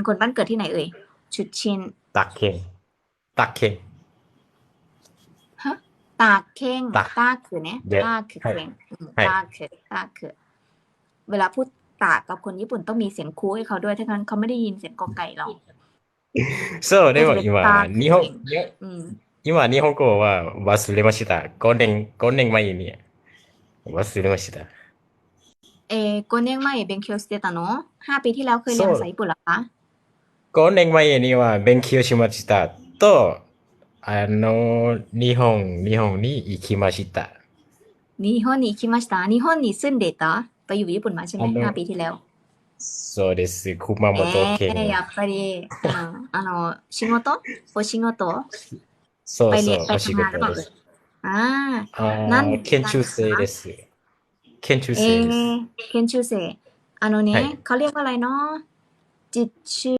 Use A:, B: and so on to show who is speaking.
A: เป็นคนบ้านเกิดที่ไหนเอ่ยชุดชิน
B: ตักเข่งตักเข่ง
A: ฮะตากเข่ง
B: ตาก
A: ตากคือเนี่ย
B: เดี๋ยว
A: ตากคือ
B: ให้
A: เข่งอืม
B: ให้
A: ตากคือตากคือเวลาพูดตากกับคนญี่ปุ่นต้องมีเสียงคูให้เขาด้วยถ้างั้นเขาไม่ได้ยินเสียงกอไก่หรอก
B: そうでも
A: 別に
B: 今
A: ター
B: 日本
A: キーอืม
B: 今日本語は忘れました5年5年前に忘れました
A: เอโกเน่งไม่เบงเคียวสเตตาโนะห้าปีที่แล้วเคยเรียนภาษาญี่ปุ่นเหรอคะ
B: 5年前には勉強しましたとあの日本日本に行きました
A: นิฮอนนี่คิมาชิตะนิฮอนนี่ซึนเดตะไปอยู่ญี่ปุ่นมาใช่ไหม
B: あの
A: ห้าปีที่แล้ว
B: そうです熊本
A: え
B: 県
A: ー、やっぱり、うん、あの仕事お仕事
B: そう
A: ไป
B: そ
A: เรียน
B: う
A: ไป
B: お仕
A: ทำงานห
B: 事
A: รือเปล่า
B: です
A: อ่า
B: あ
A: なん
B: ー研修生です研修
A: เอ
B: 生です
A: เคนชูเซอันโนนี้
B: はい
A: เขาเรียกว่าอะไรเนาะจิตชื่อ